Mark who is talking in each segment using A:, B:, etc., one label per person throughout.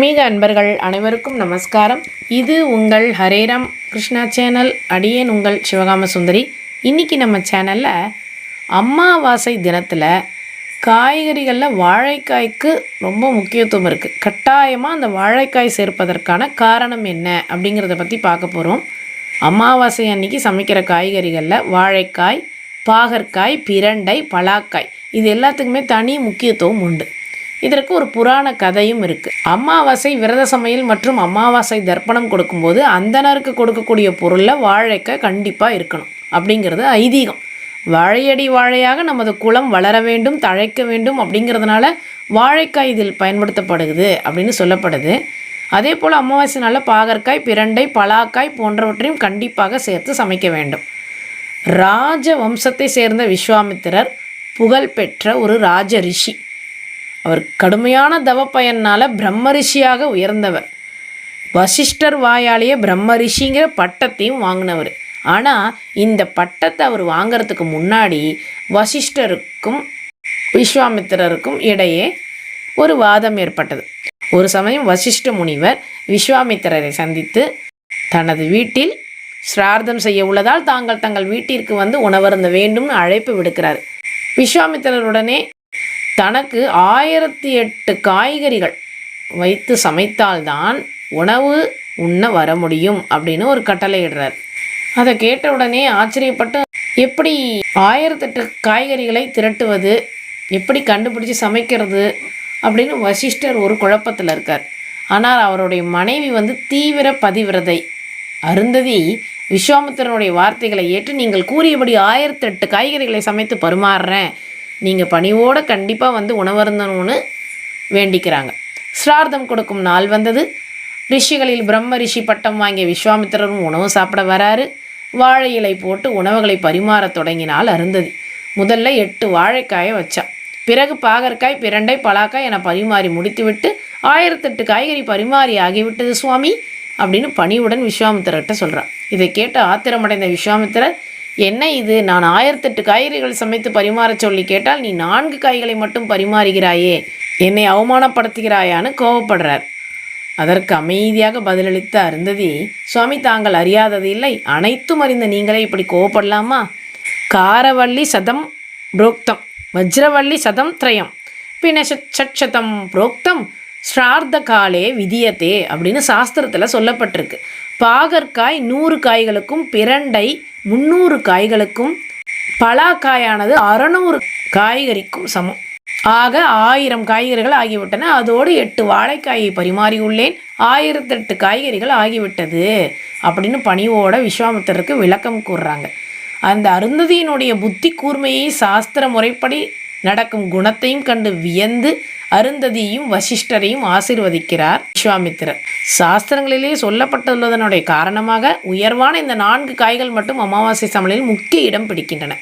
A: ஆன்மீக அன்பர்கள் அனைவருக்கும் நமஸ்காரம். இது உங்கள் ஹரேராம் கிருஷ்ணா சேனல் அடியேன் உங்கள் சிவகாம சுந்தரி. இன்றைக்கி நம்ம சேனலில் அமாவாசை தினத்தில் காய்கறிகளில் வாழைக்காய்க்கு ரொம்ப முக்கியத்துவம் இருக்குது கட்டாயமாக அந்த வாழைக்காய் சேர்ப்பதற்கான காரணம் என்ன அப்படிங்கிறத பற்றி பார்க்க போகிறோம் அமாவாசை அன்னைக்கு சமைக்கிற காய்கறிகளில் வாழைக்காய் பாகற்காய் பிரண்டை பலாக்காய். இது எல்லாத்துக்குமே தனி முக்கியத்துவம் உண்டு. இதற்கு ஒரு புராண கதையும் இருக்குது அமாவாசை விரத சமையல் மற்றும் அமாவாசை தர்ப்பணம் கொடுக்கும்போது அந்தனருக்கு கொடுக்கக்கூடிய பொருளில் வாழைக்காய் கண்டிப்பாக இருக்கணும் அப்படிங்கிறது ஐதீகம். வாழையடி வாழையாக நமது குளம் வளர வேண்டும் தழைக்க வேண்டும் அப்படிங்கிறதுனால வாழைக்காய் இதில் பயன்படுத்தப்படுகிறது அப்படின்னு சொல்லப்படுது. அதே போல் அமாவாசை நாளில் பாகற்காய் பிரண்டை பலாக்காய் போன்றவற்றையும் கண்டிப்பாக சேர்த்து சமைக்க வேண்டும். ராஜ வம்சத்தை சேர்ந்த விஸ்வாமித்திரர் புகழ்பெற்ற ஒரு ராஜ ரிஷி. அவர் கடுமையான தவ பயனால் பிரம்மரிஷியாக உயர்ந்தவர். வசிஷ்டர் வாயாலேயே பிரம்மரிஷிங்கிற பட்டத்தையும் வாங்கினவர். ஆனால் இந்த பட்டத்தை அவர் வாங்கிறதுக்கு முன்னாடி வசிஷ்டருக்கும் விஸ்வாமித்திரருக்கும் இடையே ஒரு வாதம் ஏற்பட்டது. ஒரு சமயம் வசிஷ்ட முனிவர் விஸ்வாமித்திரரை சந்தித்து தனது வீட்டில் சிரார்த்தம் செய்ய உள்ளதால் தாங்கள் தங்கள் வீட்டிற்கு வந்து உணவருந்த வேண்டும்னு அழைப்பு விடுக்கிறார். விஸ்வாமித்திரருடனே தனக்கு ஆயிரத்தி எட்டு காய்கறிகள் வைத்து சமைத்தால்தான் உணவு உண்ண வர முடியும் அப்படின்னு ஒரு கட்டளையிடுறார் அதை கேட்ட உடனே ஆச்சரியப்பட்டு எப்படி ஆயிரத்தெட்டு காய்கறிகளை திரட்டுவது? எப்படி கண்டுபிடிச்சி சமைக்கிறது? அப்படின்னு வசிஷ்டர் ஒரு குழப்பத்தில் இருக்கார். ஆனால் அவருடைய மனைவி வந்து தீவிர பதிவிரதை அருந்ததி விஸ்வாமித்திரனுடைய வார்த்தைகளை ஏற்று நீங்கள் கூறியபடி ஆயிரத்தெட்டு காய்கறிகளை சமைத்து பருமாறுறேன். நீங்கள் பணிவோடு கண்டிப்பாக வந்து உணவருந்தணும்னு வேண்டிக்கிறாங்க. ஸ்ரார்த்தம் கொடுக்கும் நாள் வந்தது. ரிஷிகளில் பிரம்ம ரிஷி பட்டம் வாங்கிய விஸ்வாமித்திரரும் உணவு சாப்பிட வராரு. வாழை இலை போட்டு உணவுகளை பரிமாறத் தொடங்கினால் அருந்ததி. முதல்ல எட்டு வாழைக்காயை வச்சான். பிறகு பாகற்காய் பிரண்டை பலாக்காய் என பரிமாறி முடித்துவிட்டு ஆயிரத்தெட்டு காய்கறி பரிமாறி ஆகிவிட்டது சுவாமி அப்படின்னு பணிவுடன் விஸ்வாமித்திரர்கிட்ட சொல்கிறான் இதை கேட்டு ஆத்திரமடைந்த விஸ்வாமித்திரர் என்ன இது? நான் ஆயிரத்தெட்டு காய்கறிகள் சமைத்து பரிமாறச் சொல்லி கேட்டால் நீ நான்கு காய்களை மட்டும் பரிமாறுகிறாயே. என்னை அவமானப்படுத்துகிறாயான்னு கோவப்படுறார். அதற்கு அமைதியாக பதிலளித்த அருந்ததி சுவாமி தாங்கள் அறியாதது இல்லை. அனைத்தும் அறிந்த நீங்களே இப்படி கோவப்படலாமா? காரவள்ளி சதம் புரோக்தம் வஜ்ரவள்ளி சதம் திரயம் பின்ன சட்சதம் புரோக்தம் ஸ்ரார்த்த காலே விதியத்தே அப்படின்னு சாஸ்திரத்தில் சொல்லப்பட்டிருக்கு. பாகற்காய் நூறு காய்களுக்கும் பிரண்டை முந்நூறு காய்களுக்கும் பலாக்காயானது அறநூறு காய்கறிக்கும் சமம். ஆக ஆயிரம் காய்கறிகள் ஆகிவிட்டன. அதோடு எட்டு வாழைக்காயை பரிமாறியுள்ளேன். ஆயிரத்தெட்டு காய்கறிகள் ஆகிவிட்டது அப்படின்னு பணிவோட விஸ்வாமித்தருக்கு விளக்கம் கூறுறாங்க. அந்த அருந்ததியினுடைய புத்தி கூர்மையை சாஸ்திர முறைப்படி நடக்கும் குணத்தையும் கண்டு வியந்து அருந்ததியும் வசிஷ்டரையும் ஆசிர்வதிக்கிறார் விஸ்வாமித்திரர். சாஸ்திரங்களிலே சொல்லப்பட்டுள்ளதனுடைய காரணமாக உயர்வான இந்த நான்கு காய்கள் மட்டும் அமாவாசை சமையலில் முக்கிய இடம் பிடிக்கின்றன.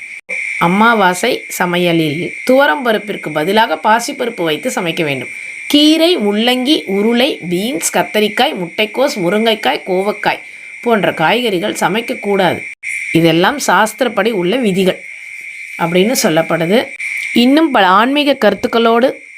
A: அமாவாசை சமையலில் துவரம் பருப்பிற்கு பதிலாக பாசிப்பருப்பு வைத்து சமைக்க வேண்டும். கீரை முள்ளங்கி உருளை பீன்ஸ் கத்தரிக்காய் முட்டைக்கோஸ் முருங்கைக்காய் கோவக்காய் போன்ற காய்கறிகள் சமைக்கக்கூடாது இதெல்லாம் சாஸ்திரப்படி உள்ள விதிகள் அப்படின்னு சொல்லப்படுது. இன்னும் பல ஆன்மீக கருத்துக்களோடு